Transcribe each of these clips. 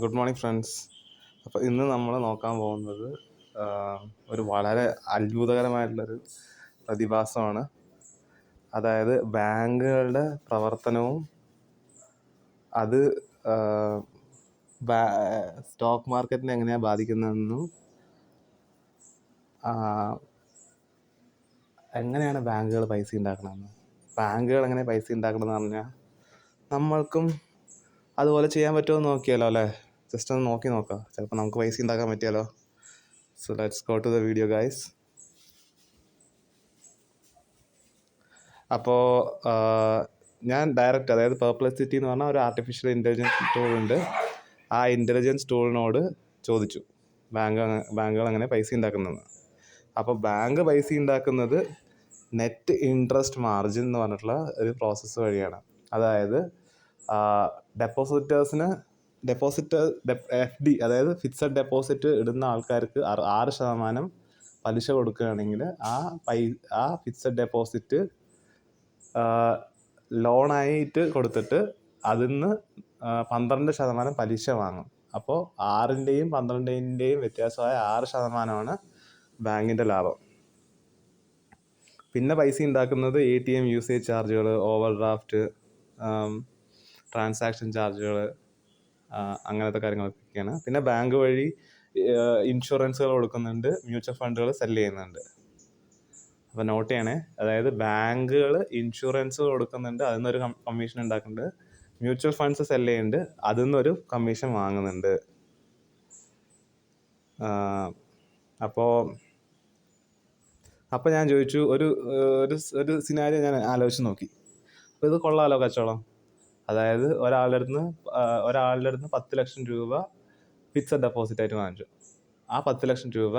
Good morning friends അപ്പോൾ ഇന്ന് നമ്മൾ നോക്കാൻ പോകുന്നത് ഒരു വളരെ അത്ഭുതകരമായിട്ടുള്ളൊരു പ്രതിഭാസമാണ്. അതായത് ബാങ്കുകളുടെ പ്രവർത്തനവും അത് സ്റ്റോക്ക് മാർക്കറ്റിനെ എങ്ങനെയാണ് ബാധിക്കുന്നതെന്നും എങ്ങനെയാണ് ബാങ്കുകൾ പൈസ ഉണ്ടാക്കണമെന്ന് ബാങ്കുകൾ എങ്ങനെ പൈസ ഉണ്ടാക്കണമെന്ന് പറഞ്ഞാൽ നമ്മൾക്കും അതുപോലെ ചെയ്യാൻ പറ്റുമോ എന്ന് നോക്കിയാലോ അല്ലേ? ജസ്റ്റ് ഒന്ന് നോക്കി നോക്കാം. ചിലപ്പോൾ നമുക്ക് പൈസ ഉണ്ടാക്കാൻ പറ്റിയാലോ? So let's go to the video guys അപ്പോൾ ഞാൻ ഡയറക്റ്റ് അതായത് പേർപ്ലസിറ്റി എന്ന് പറഞ്ഞാൽ ഒരു ആർട്ടിഫിഷ്യൽ ഇന്റലിജൻസ് ടൂൾ ഉണ്ട്. ആ ഇന്റലിജൻസ് ടൂളിനോട് ചോദിച്ചു. ബാങ്ക് ബാങ്കുകൾ അങ്ങനെ പൈസ ഉണ്ടാക്കുന്നതെന്ന്. അപ്പോൾ ബാങ്ക് പൈസ ഉണ്ടാക്കുന്നത് നെറ്റ് ഇൻട്രസ്റ്റ് മാർജിൻ എന്ന് പറഞ്ഞിട്ടുള്ള ഒരു പ്രോസസ്സ് വഴിയാണ്. അതായത് ഡെപ്പോസിറ്റേഴ്സിന് ഡെപ്പോസിറ്റ് എഫ് ഡി അതായത് ഫിക്സഡ് ഡെപ്പോസിറ്റ് ഇടുന്ന ആൾക്കാർക്ക് ആറ് ശതമാനം പലിശ കൊടുക്കുകയാണെങ്കിൽ ആ പൈ ആ ഫിക്സഡ് ഡെപ്പോസിറ്റ് ലോണായിട്ട് കൊടുത്തിട്ട് അതിൽ നിന്ന് പന്ത്രണ്ട് ശതമാനം പലിശ വാങ്ങും. അപ്പോൾ ആറിന്റെയും പന്ത്രണ്ടിന്റെയും വ്യത്യാസമായ ആറ് ശതമാനമാണ് ബാങ്കിന്റെ ലാഭം. പിന്നെ പൈസ ഉണ്ടാക്കുന്നത് എ ടി എം യൂസേജ് ചാർജുകൾ ഓവർ ഡ്രാഫ്റ്റ് ട്രാൻസാക്ഷൻ ചാർജുകൾ അങ്ങനത്തെ കാര്യങ്ങളൊക്കെയാണ്. പിന്നെ ബാങ്ക് വഴി ഇൻഷുറൻസുകൾ കൊടുക്കുന്നുണ്ട് മ്യൂച്വൽ ഫണ്ടുകൾ സെൽ ചെയ്യുന്നുണ്ട്. അപ്പോൾ നോട്ട് ചെയ്യണേ. അതായത് ബാങ്കുകൾ ഇൻഷുറൻസ് കൊടുക്കുന്നുണ്ട് അതിൽ നിന്നൊരു കമ്മീഷൻ ഉണ്ടാക്കുന്നുണ്ട്. മ്യൂച്വൽ ഫണ്ട്സ് സെൽ ചെയ്യുന്നുണ്ട് അതിൽ നിന്നൊരു കമ്മീഷൻ വാങ്ങുന്നുണ്ട്. അപ്പോൾ അപ്പോൾ ഞാൻ ചോദിച്ചു ഒരു ഒരു സിനാരി ഒരു സിനാരിയോ ഞാൻ ആലോചിച്ച് നോക്കി. അപ്പോൾ ഇത് കൊള്ളാമല്ലോ കച്ചവടം? അതായത് ഒരാളുടെ അടുത്ത് ഒരാളുടെ അടുത്ത് പത്ത് ലക്ഷം രൂപ ഫിക്സഡ് ഡെപ്പോസിറ്റ് ആയിട്ട് വാങ്ങിച്ചു. ആ പത്ത് ലക്ഷം രൂപ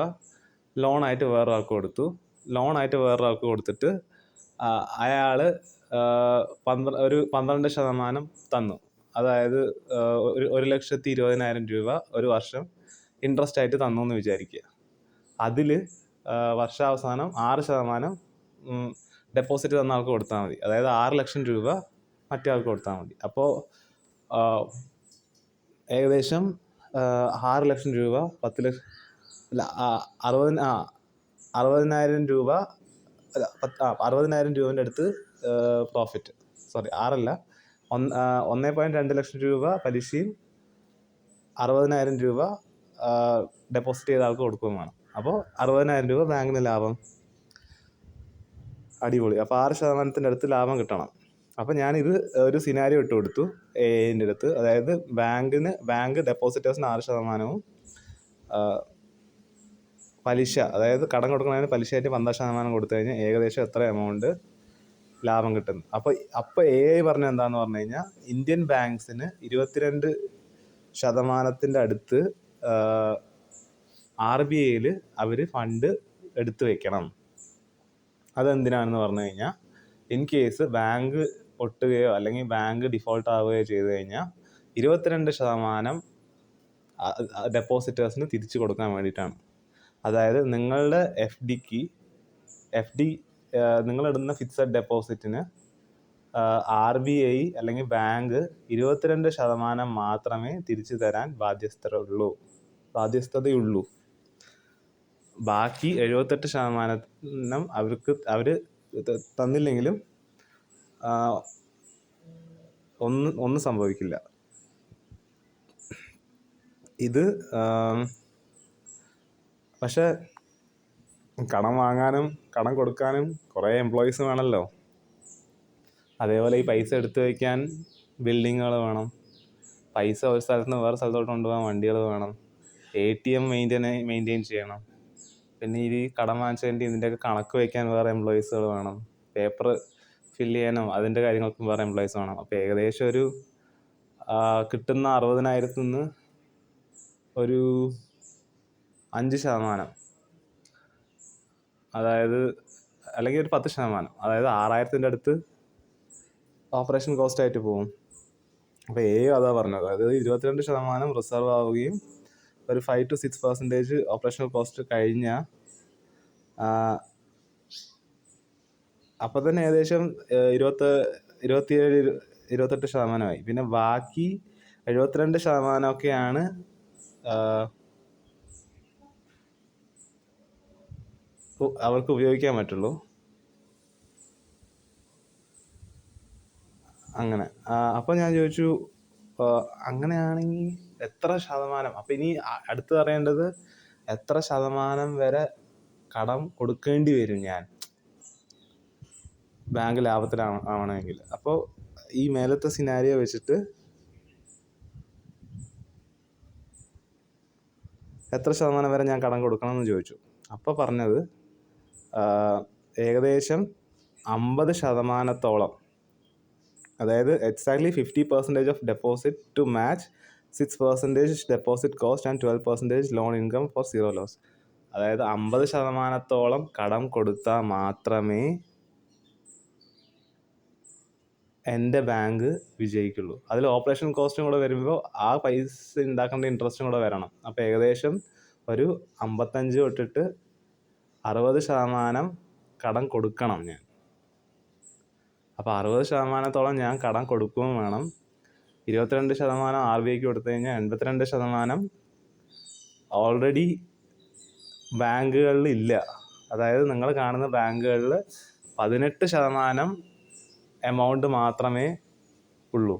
ലോണായിട്ട് വേറൊരാൾക്ക് കൊടുത്തു. ലോണായിട്ട് വേറൊരാൾക്ക് കൊടുത്തിട്ട് അയാൾ പന്ത്ര ഒരു പന്ത്രണ്ട് ശതമാനം തന്നു. അതായത് ഒരു ഒരു ലക്ഷത്തി ഇരുപതിനായിരം രൂപ ഒരു വർഷം ഇൻട്രസ്റ്റ് ആയിട്ട് തന്നു എന്ന് വിചാരിക്കുക. അതിൽ വർഷാവസാനം ആറ് ശതമാനം ഡെപ്പോസിറ്റ് തന്ന ആൾക്ക് കൊടുത്താൽ മതി. അതായത് ആറ് ലക്ഷം രൂപ മറ്റേ കൊടുത്താൽ മതി. അപ്പോൾ ഏകദേശം ആറ് ലക്ഷം രൂപ പത്ത് ലക്ഷം അല്ല അറുപതിന ആ അറുപതിനായിരം രൂപ അല്ല പത്ത് ആ അറുപതിനായിരം രൂപേന്റെ അടുത്ത് പ്രോഫിറ്റ് സോറി ആറല്ല. ഒന്ന് ഒന്നേ പോയിന്റ് രണ്ട് ലക്ഷം രൂപ പലിശയും അറുപതിനായിരം രൂപ ഡെപ്പോസിറ്റ് ചെയ്ത ആൾക്ക് കൊടുക്കുകയും വേണം. അപ്പോൾ അറുപതിനായിരം രൂപ ബാങ്കിന് ലാഭം. അടിപൊളി. അപ്പോൾ ആറ് ശതമാനത്തിന്റെ അടുത്ത് ലാഭം കിട്ടണം. അപ്പോൾ ഞാനിത് ഒരു സിനാരിയോ ഇട്ട് കൊടുത്തു എന്റെ അടുത്ത്. അതായത് ബാങ്കിന് ബാങ്ക് ഡെപ്പോസിറ്റേഴ്സിന് ആറ് ശതമാനവും പലിശ അതായത് കടം കൊടുക്കുന്നതിന് പലിശയായിട്ട് പന്ത്രണ്ട് ശതമാനം കൊടുത്തു കഴിഞ്ഞാൽ ഏകദേശം എത്ര എമൗണ്ട് ലാഭം കിട്ടുന്നു. അപ്പോൾ അപ്പോൾ എ ഐ പറഞ്ഞ എന്താന്ന് പറഞ്ഞു കഴിഞ്ഞാൽ ഇന്ത്യൻ ബാങ്ക്സിന് ഇരുപത്തിരണ്ട് ശതമാനത്തിന്റെ അടുത്ത് ആർ ബി ഐയിൽ അവർ ഫണ്ട് എടുത്തു വെക്കണം. അതെന്തിനാണെന്ന് പറഞ്ഞു കഴിഞ്ഞാൽ ഇൻ കേസ് ബാങ്ക് പൊട്ടുകയോ അല്ലെങ്കിൽ ബാങ്ക് ഡിഫോൾട്ട് ആവുകയോ ചെയ്തു കഴിഞ്ഞാൽ ഇരുപത്തിരണ്ട് ശതമാനം ഡെപ്പോസിറ്റേഴ്സിന് തിരിച്ചു കൊടുക്കാൻ വേണ്ടിയിട്ടാണ്. അതായത് നിങ്ങളുടെ എഫ് ഡിക്ക് എഫ് ഡി നിങ്ങളിടുന്ന ഫിക്സഡ് ഡെപ്പോസിറ്റിന് ആർ ബി ഐ അല്ലെങ്കിൽ ബാങ്ക് ഇരുപത്തിരണ്ട് ശതമാനം മാത്രമേ തിരിച്ചു തരാൻ ബാധ്യസ്ഥരുള്ളൂ ബാധ്യസ്ഥതയുള്ളൂ. ബാക്കി എഴുപത്തെട്ട് ശതമാനം അവർക്ക് അവർ തന്നില്ലെങ്കിലും ഒന്നും ഒന്നും സംഭവിക്കില്ല. ഇത് പക്ഷെ കടം വാങ്ങാനും കടം കൊടുക്കാനും കുറേ എംപ്ലോയീസ് വേണമല്ലോ. അതേപോലെ ഈ പൈസ എടുത്തു വയ്ക്കാൻ ബിൽഡിങ്ങുകൾ വേണം. പൈസ ഒരു സ്ഥലത്ത് നിന്ന് വേറെ സ്ഥലത്തോട്ട് കൊണ്ടുപോകാൻ വണ്ടികൾ വേണം. A T M maintain maintain ചെയ്യണം. പിന്നെ ഈ കടം വാങ്ങിച്ചതിന്റെ ഇതിന്റെയൊക്കെ കണക്ക് വയ്ക്കാൻ വേറെ എംപ്ലോയീസുകൾ വേണം. പേപ്പർ ഫില്ല് ചെയ്യാനോ അതിന്റെ കാര്യങ്ങൾക്കും വേറെ എംപ്ലോയീസ് വേണം. അപ്പോൾ ഏകദേശം ഒരു കിട്ടുന്ന അറുപതിനായിരത്തിൽ നിന്ന് ഒരു അഞ്ച് ശതമാനം. അതായത് അല്ലെങ്കിൽ ഒരു പത്ത് ശതമാനം. അതായത് ആറായിരത്തിന്റെ അടുത്ത് ഓപ്പറേഷൻ കോസ്റ്റ് ആയിട്ട് പോകും. അപ്പോൾ എ അതാ പറഞ്ഞത്. അതായത് ഇരുപത്തിരണ്ട് ശതമാനം റിസർവ് ആവുകയും ഒരു five two six percentage operational cost കഴിഞ്ഞാൽ അപ്പോൾ തന്നെ ഏകദേശം ഇരുപത്ത് ഇരുപത്തിയേഴ് ഇരു- ഇരുപത്തെട്ട് ശതമാനമായി. പിന്നെ ബാക്കി എഴുപത്തിരണ്ട് ശതമാനമൊക്കെയാണ് അവർക്ക് ഉപയോഗിക്കാൻ പറ്റുള്ളൂ. അങ്ങനെ അപ്പോൾ ഞാൻ ചോദിച്ചു അങ്ങനെയാണെങ്കിൽ എത്ര ശതമാനം? അപ്പം ഇനി അടുത്ത് അറിയേണ്ടത് എത്ര ശതമാനം വരെ കടം കൊടുക്കേണ്ടി വരും ഞാൻ? ബാങ്ക് ലാഭത്തിലാണ് ആവണമെങ്കിൽ. അപ്പോൾ ഈ മേലത്തെ സിനാരിയോ വെച്ചിട്ട് എത്ര ശതമാനം വരെ ഞാൻ കടം കൊടുക്കണം എന്ന് ചോദിച്ചു. അപ്പോൾ പറഞ്ഞത് ഏകദേശം അമ്പത് ശതമാനത്തോളം അതായത് exactly fifty percentage of deposit to match six percentage deposit cost and twelve percentage loan income four zero loss അതായത് അമ്പത് ശതമാനത്തോളം കടം കൊടുത്താൽ മാത്രമേ എന്റെ ബാങ്ക് വിജയിക്കുള്ളൂ. അതിൽ ഓപ്പറേഷൻ കോസ്റ്റും കൂടെ വരുമ്പോൾ ആ പൈസ ഉണ്ടാക്കേണ്ട ഇൻട്രസ്റ്റും കൂടെ വരണം. അപ്പോൾ ഏകദേശം ഒരു അമ്പത്തഞ്ച് തൊട്ടിട്ട് അറുപത് ശതമാനം കടം കൊടുക്കണം ഞാൻ. അപ്പോൾ അറുപത് ശതമാനത്തോളം ഞാൻ കടം കൊടുക്കുകയും വേണം. ഇരുപത്തിരണ്ട് ശതമാനം ആർ ബി ഐക്ക് കൊടുത്തു കഴിഞ്ഞാൽ എൺപത്തിരണ്ട് ശതമാനം ഓൾറെഡി ബാങ്കുകളിൽ ഇല്ല. അതായത് നിങ്ങൾ കാണുന്ന ബാങ്കുകളിൽ പതിനെട്ട് ശതമാനം എമൗണ്ട് മാത്രമേ ഉള്ളൂ.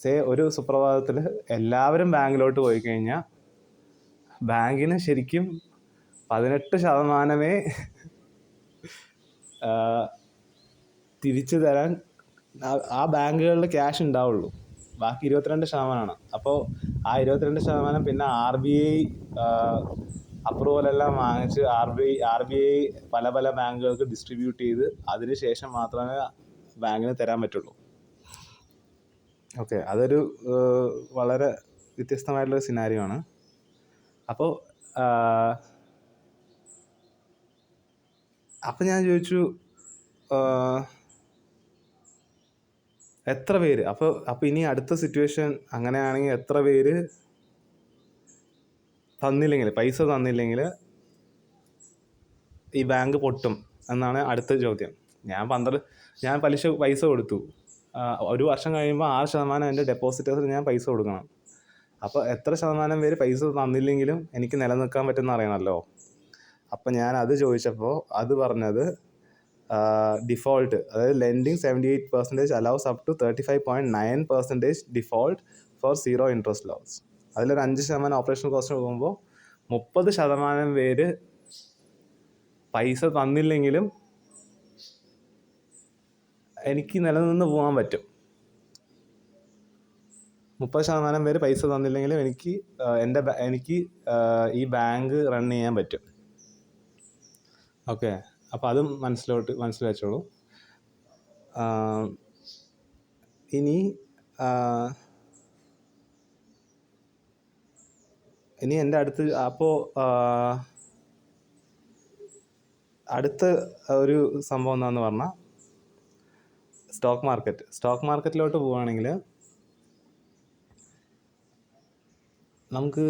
സേ ഒരു സുപ്രഭാതത്തിൽ എല്ലാവരും ബാങ്കിലോട്ട് പോയി കഴിഞ്ഞാൽ ബാങ്കിന് ശരിക്കും പതിനെട്ട് ശതമാനമേ തിരിച്ചു തരാൻ ആ ബാങ്കുകളിൽ ക്യാഷ് ഉണ്ടാവുള്ളൂ. ബാക്കി ഇരുപത്തിരണ്ട് ശതമാനമാണ് അപ്പോൾ ആ ഇരുപത്തിരണ്ട് ശതമാനം പിന്നെ ആർ ബി ഐ അപ്രൂവലെല്ലാം വാങ്ങിച്ച് R B I R B I പല പല ബാങ്കുകൾക്ക് ഡിസ്ട്രിബ്യൂട്ട് ചെയ്ത് അതിന് ശേഷം മാത്രമേ ബാങ്കിന് തരാൻ പറ്റുള്ളൂ. ഓക്കെ അതൊരു വളരെ വ്യത്യസ്തമായിട്ടുള്ള സിനാരിയോ ആണ്. അപ്പോൾ അപ്പം ഞാൻ ചോദിച്ചു എത്ര പേര്? അപ്പോൾ അപ്പോൾ ഇനി അടുത്ത സിറ്റുവേഷൻ അങ്ങനെയാണെങ്കിൽ എത്ര പേര് തന്നില്ലെങ്കിൽ പൈസ തന്നില്ലെങ്കിൽ ഈ ബാങ്ക് പൊട്ടും എന്നാണ് അടുത്ത ചോദ്യം. ഞാൻ പന്ത്രണ്ട് ഞാൻ പലിശ പൈസ കൊടുത്തു. ഒരു വർഷം കഴിയുമ്പോൾ ആറ് ശതമാനം എന്റെ ഡെപ്പോസിറ്റേഴ്സിന് ഞാൻ പൈസ കൊടുക്കണം. അപ്പോൾ എത്ര ശതമാനം പേര് പൈസ തന്നില്ലെങ്കിലും എനിക്ക് നിലനിൽക്കാൻ പറ്റുമെന്ന് അറിയണമല്ലോ. അപ്പം ഞാൻ അത് ചോദിച്ചപ്പോൾ അത് പറഞ്ഞത് ഡിഫോൾട്ട് അതായത് lending seventy eight percentage allows up to thirty five point nine percentage default four zero interest loss അതിലൊരു അഞ്ച് ശതമാനം ഓപ്പറേഷൻ കോസ്റ്റ് പോകുമ്പോൾ മുപ്പത് ശതമാനം പേര് പൈസ തന്നില്ലെങ്കിലും എനിക്ക് നിലനിന്ന് പോകാൻ പറ്റും. മുപ്പത് ശതമാനം പേര് പൈസ തന്നില്ലെങ്കിലും എനിക്ക് എന്റെ എനിക്ക് ഈ ബാങ്ക് റൺ ചെയ്യാൻ പറ്റും. ഓക്കെ. അപ്പോൾ അതും മനസ്സിലോട്ട് മനസ്സിൽ വെച്ചോളൂ. ഇനി ഇനി എന്റെ അടുത്ത് അപ്പോൾ അടുത്ത ഒരു സംഭവം എന്താണെന്ന് പറഞ്ഞാൽ സ്റ്റോക്ക് മാർക്കറ്റ് സ്റ്റോക്ക് മാർക്കറ്റിലോട്ട് പോവുകയാണെങ്കിൽ നമുക്ക്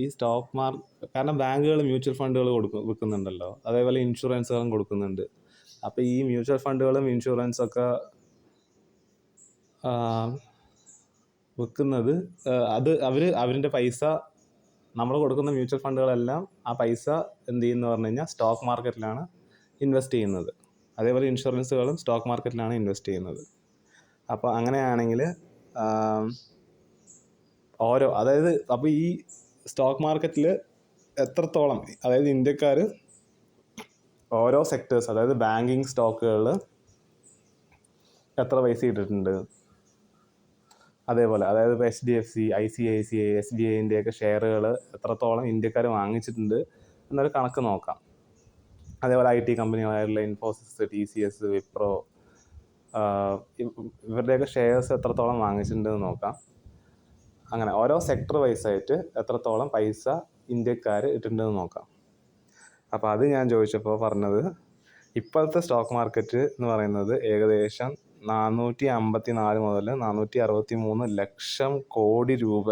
ഈ സ്റ്റോക്ക് മാർ കാരണം ബാങ്കുകൾ മ്യൂച്വൽ ഫണ്ടുകൾ കൊടുക്കും വിൽക്കുന്നുണ്ടല്ലോ അതേപോലെ ഇൻഷുറൻസുകളും കൊടുക്കുന്നുണ്ട്. അപ്പോൾ ഈ മ്യൂച്വൽ ഫണ്ടുകളും ഇൻഷുറൻസൊക്കെ വിൽക്കുന്നത് അത് അവർ അവരിന്റെ പൈസ നമ്മൾ കൊടുക്കുന്ന മ്യൂച്വൽ ഫണ്ടുകളെല്ലാം ആ പൈസ എന്ത് ചെയ്യുന്നു പറഞ്ഞു കഴിഞ്ഞാൽ സ്റ്റോക്ക് മാർക്കറ്റിലാണ് ഇൻവെസ്റ്റ് ചെയ്യുന്നത്. അതേപോലെ ഇൻഷുറൻസുകളും സ്റ്റോക്ക് മാർക്കറ്റിലാണ് ഇൻവെസ്റ്റ് ചെയ്യുന്നത്. അപ്പോൾ അങ്ങനെയാണെങ്കിൽ ഓരോ അതായത് അപ്പോൾ ഈ സ്റ്റോക്ക് മാർക്കറ്റിൽ എത്രത്തോളം അതായത് ഇന്ത്യക്കാർ ഓരോ സെക്ടേഴ്സ് അതായത് ബാങ്കിങ് സ്റ്റോക്കുകളിൽ എത്ര പൈസ ഇട്ടിട്ടുണ്ട് അതേപോലെ അതായത് ഇപ്പോൾ H D F C I C I C I S B ഐന്റെയൊക്കെ ഷെയറുകൾ എത്രത്തോളം ഇന്ത്യക്കാർ വാങ്ങിച്ചിട്ടുണ്ട് എന്നൊരു കണക്ക് നോക്കാം. അതേപോലെ I T കമ്പനികളായിട്ടുള്ള Infosys T C S Wipro ഇവരുടെയൊക്കെ ഷെയർസ് എത്രത്തോളം വാങ്ങിച്ചിട്ടുണ്ടെന്ന് നോക്കാം. അങ്ങനെ ഓരോ സെക്ടർ വൈസ് ആയിട്ട് എത്രത്തോളം പൈസ ഇന്ത്യക്കാർ ഇട്ടിട്ടുണ്ടെന്ന് നോക്കാം. അപ്പോൾ അത് ഞാൻ ചോദിച്ചപ്പോൾ പറഞ്ഞത് ഇപ്പോഴത്തെ സ്റ്റോക്ക് മാർക്കറ്റ് എന്ന് പറയുന്നത് ഏകദേശം നാനൂറ്റി അമ്പത്തി നാല് മുതൽ നാനൂറ്റി അറുപത്തി മൂന്ന് ലക്ഷം കോടി രൂപ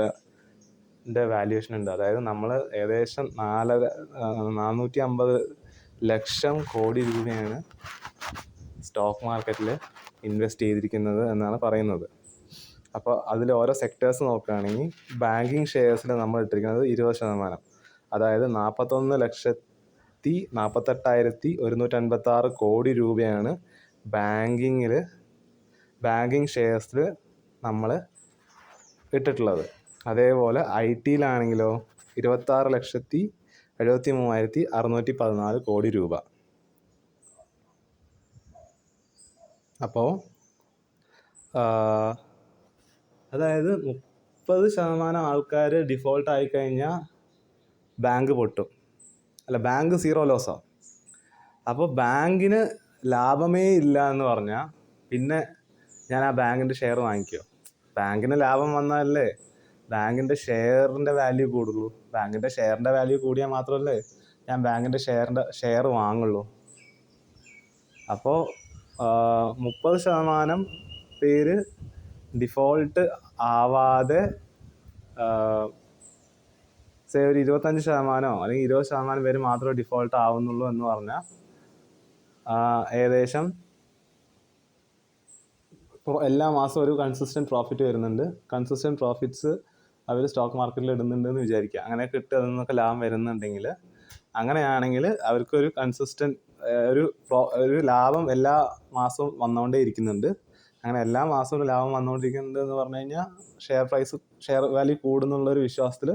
വാല്യുവേഷൻ ഉണ്ട്. അതായത് നമ്മൾ ഏകദേശം നാലര നാനൂറ്റി അമ്പത് ലക്ഷം കോടി രൂപയാണ് സ്റ്റോക്ക് മാർക്കറ്റിൽ ഇൻവെസ്റ്റ് ചെയ്തിരിക്കുന്നത് എന്നാണ് പറയുന്നത്. അപ്പോൾ അതിൽ ഓരോ സെക്ടേഴ്സ് നോക്കുകയാണെങ്കിൽ ബാങ്കിങ് ഷെയർസിൽ നമ്മൾ ഇട്ടിരിക്കുന്നത് ഇരുപത് ശതമാനം. അതായത് നാൽപ്പത്തൊന്ന് ലക്ഷത്തി നാൽപ്പത്തെട്ടായിരത്തി ഒരുന്നൂറ്റൻപത്താറ് കോടി രൂപയാണ് ബാങ്കിങ്ങിൽ ബാങ്കിങ് ഷെയർസിൽ നമ്മൾ ഇട്ടിട്ടുള്ളത്. അതേപോലെ ഐ ടിയിലാണെങ്കിലോ ഇരുപത്താറ് ലക്ഷത്തി എഴുപത്തി മൂവായിരത്തി അറുന്നൂറ്റി പതിനാല് കോടി രൂപ. അപ്പോൾ അതായത് മുപ്പത് ശതമാനം ആൾക്കാർ ഡിഫോൾട്ട് ആയിക്കഴിഞ്ഞാൽ ബാങ്ക് പൊട്ടും. അല്ല ബാങ്ക് സീറോ ലോസാവും. അപ്പോൾ ബാങ്കിന് ലാഭമേ ഇല്ല എന്ന് പറഞ്ഞാൽ പിന്നെ ഞാൻ ആ ബാങ്കിന്റെ ഷെയർ വാങ്ങിക്കുമോ ബാങ്കിന് ലാഭം വന്നാലല്ലേ? ബാങ്കിന്റെ ഷെയറിന്റെ വാല്യൂ കൂടുള്ളൂ. ബാങ്കിന്റെ ഷെയറിന്റെ വാല്യൂ കൂടിയാൽ മാത്രമല്ലേ ഞാൻ ബാങ്കിന്റെ ഷെയറിന്റെ ഷെയർ വാങ്ങുള്ളൂ. അപ്പോൾ മുപ്പത് ശതമാനം പേര് ഡിഫോൾട്ട് ആവാതെ സേ ഒരു ഇരുപത്തഞ്ച് ശതമാനമോ അല്ലെങ്കിൽ ഇരുപത് ശതമാനം പേര് മാത്രമേ ഡിഫോൾട്ട് ആവുന്നുള്ളൂ എന്ന് പറഞ്ഞാൽ ഏകദേശം എല്ലാ മാസം ഒരു കൺസിസ്റ്റന്റ് പ്രോഫിറ്റ് വരുന്നുണ്ട്. കൺസിസ്റ്റന്റ് പ്രോഫിറ്റ്സ് അവർ സ്റ്റോക്ക് മാർക്കറ്റിൽ ഇടുന്നുണ്ട് എന്ന് വിചാരിക്കുക അങ്ങനെ കിട്ടുക അതിൽ നിന്നൊക്കെ ലാഭം വരുന്നുണ്ടെങ്കിൽ അങ്ങനെയാണെങ്കിൽ അവർക്കൊരു കൺസിസ്റ്റന്റ് ഒരു ഒരു ലാഭം എല്ലാ മാസവും വന്നുകൊണ്ടേ ഇരിക്കുന്നുണ്ട്. അങ്ങനെ എല്ലാ മാസവും ഒരു ലാഭം വന്നുകൊണ്ടിരിക്കുന്നുണ്ട് എന്ന് പറഞ്ഞു കഴിഞ്ഞാൽ ഷെയർ പ്രൈസ് ഷെയർ വാല്യൂ കൂടുന്നുള്ളൊരു വിശ്വാസത്തിൽ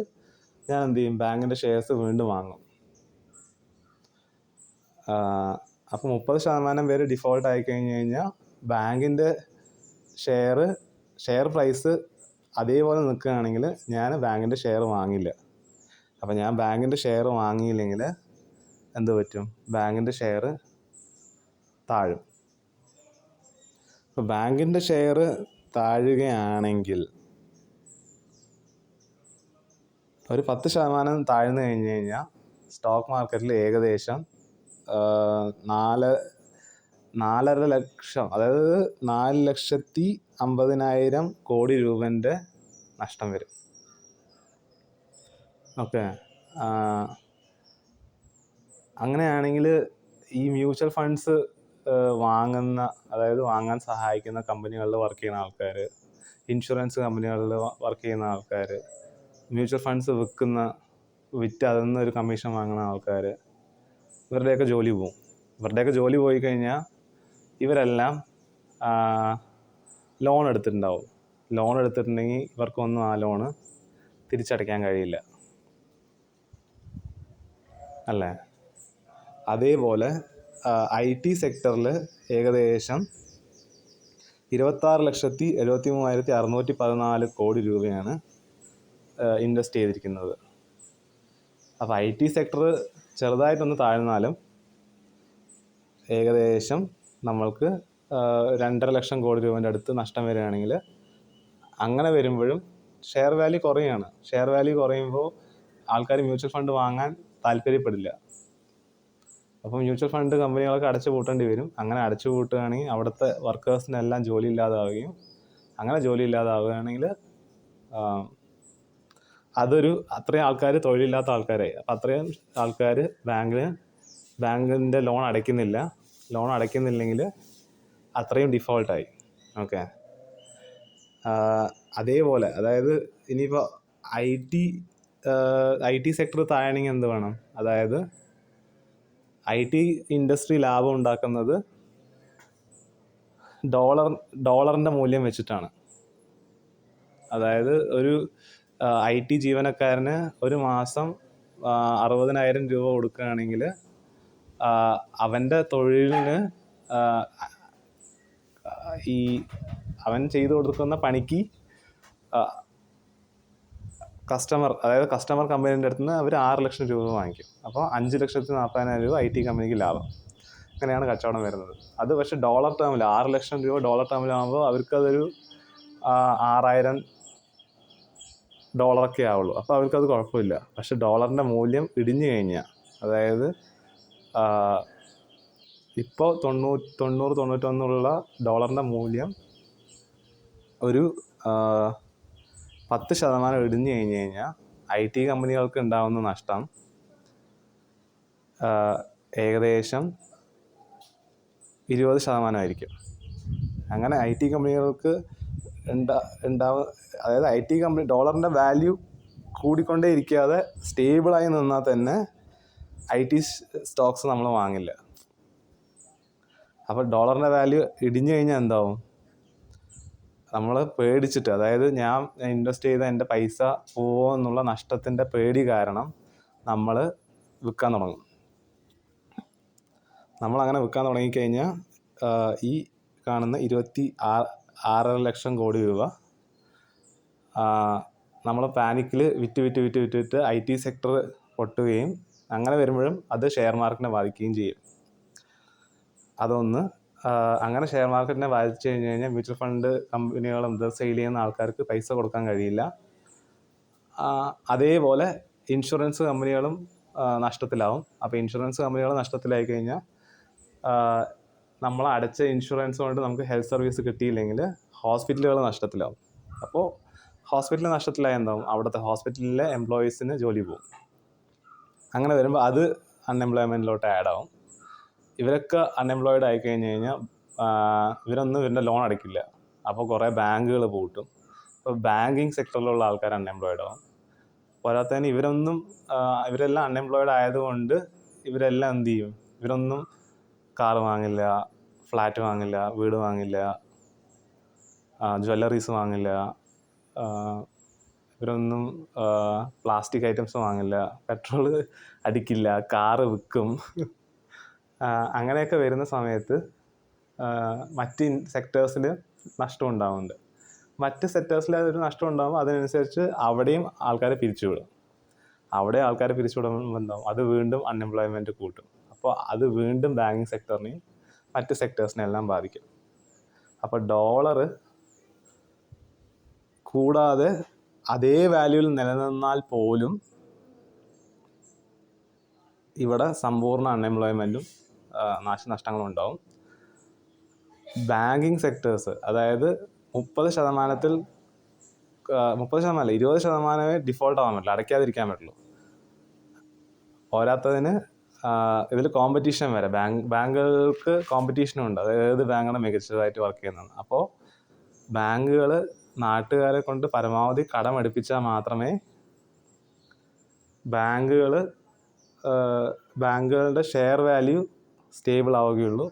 ഞാൻ എന്ത് ചെയ്യും? ബാങ്കിന്റെ ഷെയർസ് വീണ്ടും വാങ്ങും. അപ്പോൾ മുപ്പത് ശതമാനം പേര് ഡിഫോൾട്ട് ആയി കഴിഞ്ഞ് കഴിഞ്ഞാൽ ബാങ്കിന്റെ ഷെയർ ഷെയർ പ്രൈസ് അതേപോലെ നിൽക്കുകയാണെങ്കിൽ ഞാൻ ബാങ്കിന്റെ ഷെയർ വാങ്ങില്ല. അപ്പം ഞാൻ ബാങ്കിന്റെ ഷെയർ വാങ്ങിയില്ലെങ്കിൽ എന്ത് പറ്റും? ബാങ്കിന്റെ ഷെയർ താഴും. അപ്പോൾ ബാങ്കിന്റെ ഷെയർ താഴുകയാണെങ്കിൽ ഒരു പത്ത് ശതമാനം താഴ്ന്നു കഴിഞ്ഞ് കഴിഞ്ഞാൽ സ്റ്റോക്ക് മാർക്കറ്റിൽ ഏകദേശം നാല് നാലര ലക്ഷം അതായത് നാല് ലക്ഷത്തി അമ്പതിനായിരം കോടി രൂപന്റെ നഷ്ടം വരും. ഓക്കെ. അങ്ങനെയാണെങ്കിൽ ഈ മ്യൂച്വൽ ഫണ്ട്സ് വാങ്ങുന്ന അതായത് വാങ്ങാൻ സഹായിക്കുന്ന കമ്പനികളിൽ വർക്ക് ചെയ്യുന്ന ആൾക്കാർ ഇൻഷുറൻസ് കമ്പനികളിൽ വർക്ക് ചെയ്യുന്ന ആൾക്കാർ മ്യൂച്വൽ ഫണ്ട്സ് വിൽക്കുന്ന വിറ്റ് അതിൽ നിന്ന് ഒരു കമ്മീഷൻ വാങ്ങുന്ന ആൾക്കാർ ഇവരുടെയൊക്കെ ജോലി പോവും. ഇവരുടെയൊക്കെ ജോലി പോയി കഴിഞ്ഞാൽ ഇവരെല്ലാം ലോൺ എടുത്തിട്ടുണ്ടാവും. ലോൺ എടുത്തിട്ടുണ്ടെങ്കിൽ ഇവർക്കൊന്നും ആ ലോണ് തിരിച്ചടയ്ക്കാൻ കഴിയില്ല. അല്ലേ? അതേപോലെ ഐ ടി സെക്ടറിൽ ഏകദേശം ഇരുപത്താറ് ലക്ഷത്തി എഴുപത്തി മൂവായിരത്തി അറുന്നൂറ്റി പതിനാല് കോടി രൂപയാണ് ഇൻവെസ്റ്റ് ചെയ്തിരിക്കുന്നത്. അപ്പോൾ ഐ ടി സെക്ടർ ചെറുതായിട്ടൊന്ന് താഴ്ന്നാലും ഏകദേശം നമ്മൾക്ക് രണ്ടര ലക്ഷം കോടി രൂപേന്റെ അടുത്ത് നഷ്ടം വരികയാണെങ്കിൽ അങ്ങനെ വരുമ്പോഴും ഷെയർ വാല്യൂ കുറയുകയാണ് ഷെയർ വാല്യൂ കുറയുമ്പോൾ ആൾക്കാർ മ്യൂച്വൽ ഫണ്ട് വാങ്ങാൻ താല്പര്യപ്പെടില്ല. അപ്പോൾ മ്യൂച്വൽ ഫണ്ട് കമ്പനികളൊക്കെ അടച്ചു പൂട്ടേണ്ടി വരും. അങ്ങനെ അടച്ചു പൂട്ടുകയാണെങ്കിൽ അവിടുത്തെ വർക്കേഴ്സിനെല്ലാം ജോലി ഇല്ലാതാവുകയും അങ്ങനെ ജോലി ഇല്ലാതാവുകയാണെങ്കിൽ അതൊരു അത്രയും ആൾക്കാർ തൊഴിലില്ലാത്ത ആൾക്കാരായി. അപ്പം അത്രയും ആൾക്കാർ ബാങ്കിന് ബാങ്കിന്റെ ലോൺ അടയ്ക്കുന്നില്ല. ലോൺ അടയ്ക്കുന്നില്ലെങ്കിൽ അത്രയും ഡിഫോൾട്ടായി. ഓക്കെ. അതേപോലെ അതായത് ഇനിയിപ്പോൾ I T I T sector താഴണമെങ്കിൽ എന്ത് വേണം? അതായത് ഐ ടി ഇൻഡസ്ട്രി ലാഭം ഉണ്ടാക്കുന്നത് ഡോളർ ഡോളറിന്റെ മൂല്യം വെച്ചിട്ടാണ്. അതായത് ഒരു ഐ ടി ജീവനക്കാരന് ഒരു മാസം അറുപതിനായിരം രൂപ കൊടുക്കുകയാണെങ്കിൽ അവന്റെ തൊഴിലിന് ഈ അവൻ ചെയ്തു കൊടുക്കുന്ന പണിക്ക് കസ്റ്റമർ അതായത് കസ്റ്റമർ കമ്പനീന്റെ അടുത്ത് നിന്ന് അവർ ആറ് ലക്ഷം രൂപ വാങ്ങിക്കും. അപ്പോൾ അഞ്ച് ലക്ഷത്തി നാൽപ്പതിനായിരം രൂപ ഐ ടി കമ്പനിക്ക് ലാഭം. അങ്ങനെയാണ് കച്ചവടം വരുന്നത്. അത് പക്ഷേ ഡോളർ ടേമിൽ ആറ് ലക്ഷം രൂപ ഡോളർ ടേമിലാകുമ്പോൾ അവർക്കതൊരു ആറായിരം ഡോളറൊക്കെ ആവുള്ളൂ. അപ്പോൾ അവർക്കത് കുഴപ്പമില്ല. പക്ഷെ ഡോളറിന്റെ മൂല്യം ഇടിഞ്ഞു കഴിഞ്ഞാൽ അതായത് ഇപ്പോൾ തൊണ്ണൂറ് തൊണ്ണൂറ് തൊണ്ണൂറ്റൊന്നുള്ള ഡോളറിന്റെ മൂല്യം ഒരു പത്ത് ശതമാനം ഇടിഞ്ഞു കഴിഞ്ഞ് കഴിഞ്ഞാൽ ഐ ടി കമ്പനികൾക്ക് ഉണ്ടാകുന്ന നഷ്ടം ഏകദേശം ഇരുപത് ശതമാനമായിരിക്കും അങ്ങനെ ഐ ടി കമ്പനികൾക്ക് ഉണ്ടാ ഉണ്ടാവ അതായത് ഐ ടി കമ്പനി ഡോളറിന്റെ വാല്യൂ കൂടിക്കൊണ്ടേ ഇരിക്കാതെ സ്റ്റേബിളായി നിന്നാൽ തന്നെ ഐ ടി സ്റ്റോക്സ് നമ്മൾ വാങ്ങില്ല. അപ്പോൾ ഡോളറിന്റെ വാല്യൂ ഇടിഞ്ഞു കഴിഞ്ഞാൽ എന്താവും? നമ്മൾ പേടിച്ചിട്ട് അതായത് ഞാൻ ഇൻവെസ്റ്റ് ചെയ്ത എന്റെ പൈസ പോവോ എന്നുള്ള നഷ്ടത്തിന്റെ പേടി കാരണം നമ്മൾ വിൽക്കാൻ തുടങ്ങും. നമ്മളങ്ങനെ വിൽക്കാൻ തുടങ്ങിക്കഴിഞ്ഞാൽ ഈ കാണുന്ന ഇരുപത്തി ആറ് ആറര ലക്ഷം കോടി രൂപ നമ്മൾ പാനിക്കിൽ വിറ്റ് വിറ്റ് വിറ്റ് വിറ്റ് വിറ്റ് ഐ ടി സെക്ടർ പൊട്ടുകയും അങ്ങനെ വരുമ്പോഴും അത് ഷെയർ മാർക്കറ്റിനെ ബാധിക്കുകയും ചെയ്യും. അതൊന്ന് അങ്ങനെ ഷെയർ മാർക്കറ്റിനെ ബാധിച്ചു കഴിഞ്ഞ് കഴിഞ്ഞാൽ മ്യൂച്വൽ ഫണ്ട് കമ്പനികളും ഇത് സെയിൽ ചെയ്യുന്ന ആൾക്കാർക്ക് പൈസ കൊടുക്കാൻ കഴിയില്ല. അതേപോലെ ഇൻഷുറൻസ് കമ്പനികളും നഷ്ടത്തിലാവും. അപ്പോൾ ഇൻഷുറൻസ് കമ്പനികൾ നഷ്ടത്തിലായി കഴിഞ്ഞാൽ നമ്മൾ അടച്ച ഇൻഷുറൻസ് കൊണ്ട് നമുക്ക് ഹെൽത്ത് സർവീസ് കിട്ടിയില്ലെങ്കിൽ ഹോസ്പിറ്റലുകൾ നഷ്ടത്തിലാവും. അപ്പോൾ ഹോസ്പിറ്റൽ നഷ്ടത്തിലായി എന്താവും? അവിടുത്തെ ഹോസ്പിറ്റലിലെ എംപ്ലോയീസിന് ജോലി പോകും. അങ്ങനെ വരുമ്പോൾ അത് അൺഎംപ്ലോയ്മെന്റിലോട്ട് ആഡ് ആവും. ഇവരൊക്കെ അൺഎംപ്ലോയിഡ് ആയി കഴിഞ്ഞ് കഴിഞ്ഞാൽ ഇവരൊന്നും ഇവരുടെ ലോൺ അടയ്ക്കില്ല അപ്പോൾ കുറേ ബാങ്കുകൾ പൂട്ടും. അപ്പോൾ ബാങ്കിങ് സെക്ടറിലുള്ള ആൾക്കാർ അൺഎംപ്ലോയിഡ് ആവും. പോരാത്തതിന് ഇവരൊന്നും ഇവരെല്ലാം അൺഎംപ്ലോയിഡ് ആയതുകൊണ്ട് ഇവരെല്ലാം എന്ത് ചെയ്യും? ഇവരൊന്നും കാർ വാങ്ങില്ല ഫ്ലാറ്റ് വാങ്ങില്ല വീട് വാങ്ങില്ല ജ്വല്ലറീസ് വാങ്ങില്ല ഇവരൊന്നും പ്ലാസ്റ്റിക് ഐറ്റംസ് വാങ്ങില്ല പെട്രോൾ അടിക്കില്ല കാറ് വിൽക്കും. അങ്ങനെയൊക്കെ വരുന്ന സമയത്ത് മറ്റ് സെക്ടേഴ്സിൽ നഷ്ടം ഉണ്ടാവുന്നുണ്ട്. മറ്റ് സെക്ടേഴ്സിൽ അതൊരു നഷ്ടം ഉണ്ടാകുമ്പോൾ അതിനനുസരിച്ച് അവിടെയും ആൾക്കാരെ പിരിച്ചുവിടും. അവിടെ ആൾക്കാരെ പിരിച്ചുവിടുമ്പോൾ എന്താവും അത് വീണ്ടും അൺഎംപ്ലോയ്മെന്റ് കൂട്ടും. അപ്പോൾ അത് വീണ്ടും ബാങ്കിങ് സെക്ടറിനെയും മറ്റ് സെക്ടേഴ്സിനെ എല്ലാം ബാധിക്കും. അപ്പോൾ ഡോളർ കൂടാതെ അതേ വാല്യൂവിൽ നിലനിന്നാൽ പോലും ഇവിടെ സമ്പൂർണ അൺഎംപ്ലോയ്മെന്റും നാശനഷ്ടങ്ങളും ഉണ്ടാവും. ബാങ്കിങ് സെക്ടേഴ്സ് അതായത് മുപ്പത് ശതമാനത്തിൽ മുപ്പത് ശതമാനമല്ല ഇരുപത് ശതമാനമേ ഡിഫോൾട്ട് ആവാൻ പറ്റില്ല അടയ്ക്കാതിരിക്കാൻ പറ്റുള്ളൂ. പോരാത്തതിന് ഇതിൽ കോമ്പറ്റീഷൻ വരെ ബാങ്ക് ബാങ്കുകൾക്ക് കോമ്പറ്റീഷനും ഉണ്ട്. അതായത് ബാങ്കാണ് മികച്ചതായിട്ട് വർക്ക് ചെയ്യുന്നത് അപ്പോൾ ബാങ്കുകൾ നാട്ടുകാരെ കൊണ്ട് പരമാവധി കടമെടുപ്പിച്ചാൽ മാത്രമേ ബാങ്കുകൾ ബാങ്കുകളുടെ ഷെയർ വാല്യൂ സ്റ്റേബിൾ ആവുകയുള്ളൂ.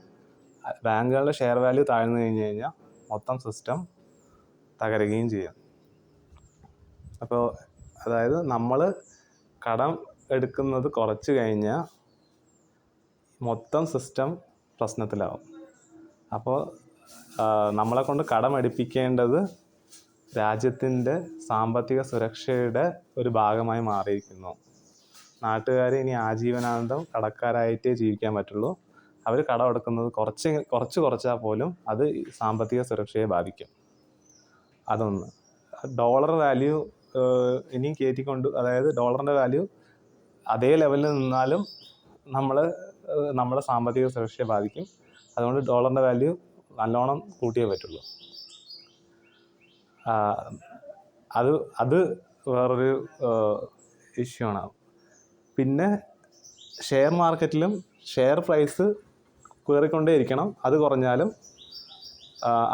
ബാങ്കുകളുടെ ഷെയർ വാല്യൂ താഴ്ന്നു കഴിഞ്ഞ് കഴിഞ്ഞാൽ മൊത്തം സിസ്റ്റം തകരുകയും ചെയ്യും. അപ്പോൾ അതായത് നമ്മൾ കടം എടുക്കുന്നത് കുറച്ച് കഴിഞ്ഞാൽ മൊത്തം സിസ്റ്റം പ്രശ്നത്തിലാവും. അപ്പോൾ നമ്മളെ കൊണ്ട് കടമെടുപ്പിക്കേണ്ടത് രാജ്യത്തിന്റെ സാമ്പത്തിക സുരക്ഷയുടെ ഒരു ഭാഗമായി മാറിയിരിക്കുന്നു. നാട്ടുകാർ ഇനി ആജീവനാന്തം കടക്കാരായിട്ടേ ജീവിക്കാൻ പറ്റുള്ളൂ. അവർ കടം എടുക്കുന്നത് കുറച്ച് കുറച്ച് കുറച്ചാൽ പോലും അത് സാമ്പത്തിക സുരക്ഷയെ ബാധിക്കും. അതൊന്ന്. ഡോളർ വാല്യൂ ഇനിയും കയറ്റിക്കൊണ്ട് അതായത് ഡോളറിന്റെ വാല്യൂ അതേ ലെവലിൽ നിന്നാലും നമ്മൾ നമ്മുടെ സാമ്പത്തിക സുരക്ഷയെ ബാധിക്കും. അതുകൊണ്ട് ഡോളറിന്റെ വാല്യൂ നല്ലോണം കൂട്ടിയേ പറ്റുള്ളൂ. അത് അത് വേറൊരു ഇഷ്യൂ ആണ്. പിന്നെ ഷെയർ മാർക്കറ്റിലും ഷെയർ പ്രൈസ് കയറിക്കൊണ്ടേ ഇരിക്കണം അത് കുറഞ്ഞാലും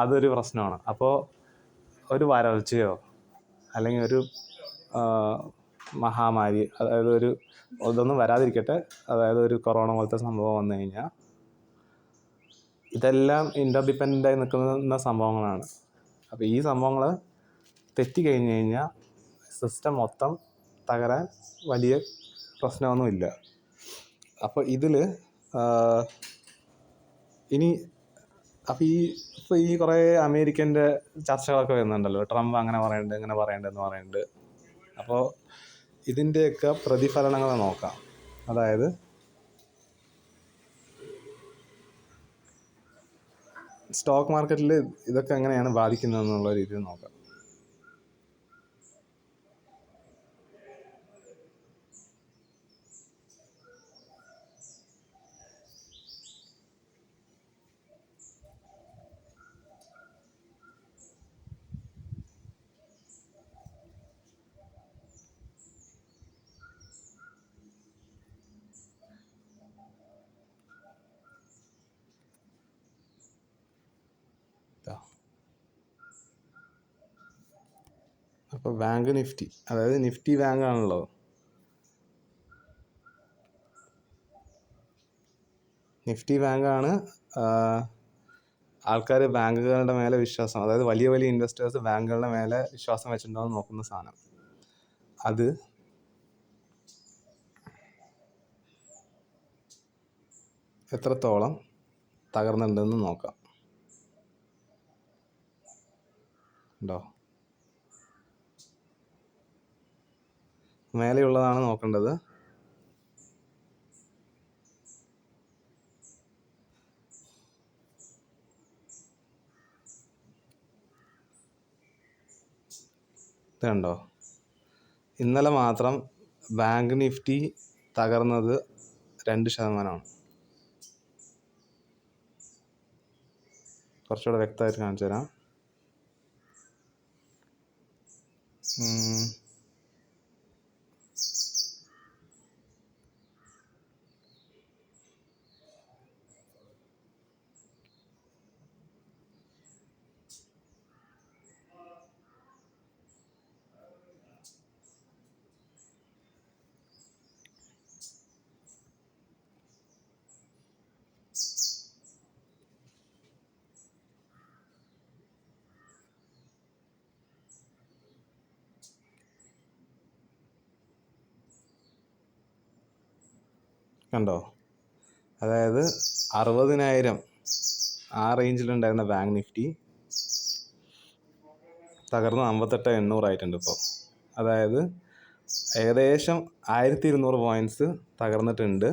അതൊരു പ്രശ്നമാണ്. അപ്പോൾ ഒരു വരൾച്ചയോ അല്ലെങ്കിൽ ഒരു മഹാമാരി അതായത് ഒരു ഇതൊന്നും വരാതിരിക്കട്ടെ. അതായത് ഒരു കൊറോണ പോലത്തെ സംഭവം വന്നു കഴിഞ്ഞാൽ ഇതെല്ലാം ഇന്റർഡിപ്പെൻഡന്റായി നിൽക്കുന്ന സംഭവങ്ങളാണ്. അപ്പോൾ ഈ സംഭവങ്ങൾ തെറ്റി കഴിഞ്ഞ് കഴിഞ്ഞാൽ സിസ്റ്റം മൊത്തം തകരാൻ വലിയ പ്രശ്നമൊന്നുമില്ല. അപ്പോൾ ഇതിൽ ഇനി അപ്പോൾ ഈ ഇപ്പോൾ ഈ കുറേ അമേരിക്കന്റെ ചർച്ചകളൊക്കെ വരുന്നുണ്ടല്ലോ. ട്രംപ് അങ്ങനെ പറയുന്നുണ്ട് ഇങ്ങനെ പറയുന്നുണ്ട് എന്ന് പറയുന്നുണ്ട് അപ്പോൾ ഇതിന്റെയൊക്കെ പ്രതിഫലനങ്ങൾ നോക്കാം. അതായത് സ്റ്റോക്ക് മാർക്കറ്റിൽ ഇതൊക്കെ എങ്ങനെയാണ് ബാധിക്കുന്നത് എന്നുള്ള രീതിയിൽ നോക്കാം ഇതാ. അപ്പോൾ ബാങ്ക് നിഫ്റ്റി. അതായത് നിഫ്റ്റി ബാങ്ക് ആണല്ലോ നിഫ്റ്റി ബാങ്കാണ് ആൾക്കാർ ബാങ്കുകളുടെ മേലെ വിശ്വാസം അതായത് വലിയ വലിയ ഇൻവെസ്റ്റേഴ്സ് ബാങ്കുകളുടെ മേലെ വിശ്വാസം വെച്ചിട്ടുണ്ടോ എന്ന് നോക്കുന്ന സാധനം. അത് എത്രത്തോളം തകർന്നിട്ടുണ്ടെന്ന് നോക്കാം. ഉണ്ടോ? മേലെയുള്ളതാണ് നോക്കേണ്ടത്. ണ്ടോ ഇന്നലെ മാത്രം ബാങ്ക് നിഫ്റ്റി തകർന്നത് രണ്ട് ശതമാനമാണ്. കുറച്ചുകൂടെ വ്യക്തമായിട്ട് കാണിച്ചു തരാം കണ്ടോ? അതായത് അറുപതിനായിരം ആ റേഞ്ചിലുണ്ടായിരുന്ന ബാങ്ക് നിഫ്റ്റി തകർന്ന് അമ്പത്തെട്ട് എണ്ണൂറായിട്ടുണ്ട് ഇപ്പോൾ അതായത് ഏകദേശം ആയിരത്തി ഇരുന്നൂറ് പോയിന്റ്സ് തകർന്നിട്ടുണ്ട്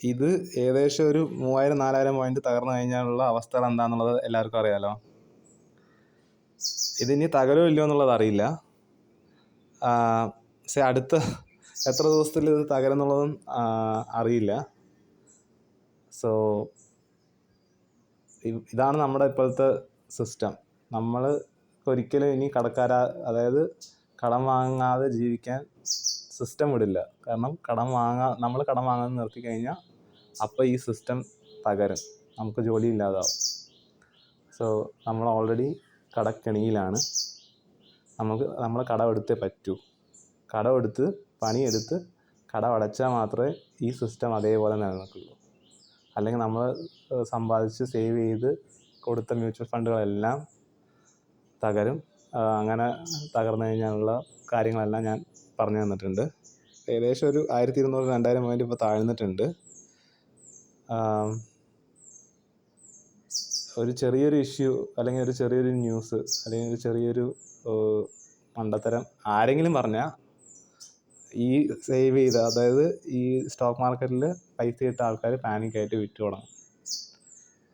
ഇത് ഏകദേശം ഒരു മൂവായിരം നാലായിരം പോയിന്റ് തകർന്നു കഴിഞ്ഞാലുള്ള അവസ്ഥകൾ എന്താണെന്നുള്ളത് എല്ലാവർക്കും അറിയാലോ. ഇതിനി തകരോ ഇല്ലയോ എന്നുള്ളത് അറിയില്ല. പക്ഷേ അടുത്ത എത്ര ദിവസത്തിൽ ഇത് തകരുന്നുള്ളതും അറിയില്ല. സോ ഇതാണ് നമ്മുടെ ഇപ്പോഴത്തെ സിസ്റ്റം നമ്മൾ ഒരിക്കലും ഇനി കടക്കാരാ അതായത് കടം വാങ്ങാതെ ജീവിക്കാൻ സിസ്റ്റം വിടില്ല. കാരണം കടം വാങ്ങാ നമ്മൾ കടം വാങ്ങാൻ നിർത്തി കഴിഞ്ഞാൽ അപ്പോൾ ഈ സിസ്റ്റം തകരും. നമുക്ക് ജോലി ഇല്ലാതാവും. സോ നമ്മൾ ഓൾറെഡി കടക്കെണിയിലാണ്. നമുക്ക് നമ്മൾ കടമെടുത്തേ പറ്റൂ. കടമെടുത്ത് പണിയെടുത്ത് കടമടച്ചാൽ മാത്രമേ ഈ സിസ്റ്റം അതേപോലെ നിലനിൽക്കുള്ളൂ. അല്ലെങ്കിൽ നമ്മൾ സമ്പാദിച്ച് സേവ് ചെയ്ത് കൊടുത്ത മ്യൂച്വൽ ഫണ്ടുകളെല്ലാം തകരും. അങ്ങനെ തകർന്നു കഴിഞ്ഞാലുള്ള കാര്യങ്ങളെല്ലാം ഞാൻ പറഞ്ഞു തന്നിട്ടുണ്ട്. ഏകദേശം ഒരു ആയിരത്തി ഇരുന്നൂറ് രണ്ടായിരം പോയിന്റ് ഇപ്പോൾ താഴ്ന്നിട്ടുണ്ട്. ഒരു ചെറിയൊരു ഇഷ്യൂ അല്ലെങ്കിൽ ഒരു ചെറിയൊരു ന്യൂസ് അല്ലെങ്കിൽ ഒരു ചെറിയൊരു മണ്ടത്തരം ആരെങ്കിലും പറഞ്ഞാൽ ഈ സേവ് ചെയ്ത അതായത് ഈ സ്റ്റോക്ക് മാർക്കറ്റിൽ പൈസ ഇട്ട ആൾക്കാർ പാനിക് ആയിട്ട് വിറ്റ് തുടങ്ങും.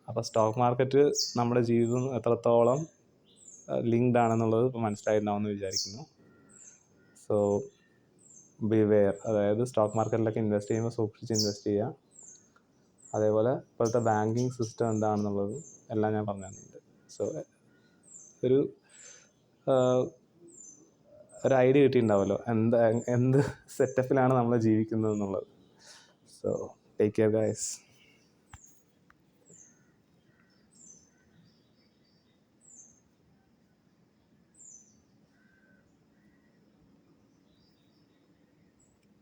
അപ്പോൾ സ്റ്റോക്ക് മാർക്കറ്റ് നമ്മുടെ ജീവിതം എത്രത്തോളം ലിങ്ക്ഡ് ആണെന്നുള്ളത് ഇപ്പോൾ മനസ്സിലായിട്ടുണ്ടാവുമെന്ന് വിചാരിക്കുന്നു. സോ ബി ബിവെയർ അതായത് സ്റ്റോക്ക് മാർക്കറ്റിലൊക്കെ ഇൻവെസ്റ്റ് ചെയ്യുമ്പോൾ സൂക്ഷിച്ച് ഇൻവെസ്റ്റ് ചെയ്യുക. അതേപോലെ ഇപ്പോഴത്തെ ബാങ്കിങ് സിസ്റ്റം എന്താണെന്നുള്ളതും എല്ലാം ഞാൻ പറഞ്ഞു തന്നിട്ടുണ്ട് സോ ഒരു ഒരു ഐഡിയ കിട്ടിയിട്ടുണ്ടാവുമല്ലോ. എന്ത് എന്ത് സെറ്റപ്പിലാണ് നമ്മൾ ജീവിക്കുന്നത് എന്നുള്ളത് സോ ടേക്ക് കെയർ ഗൈസ്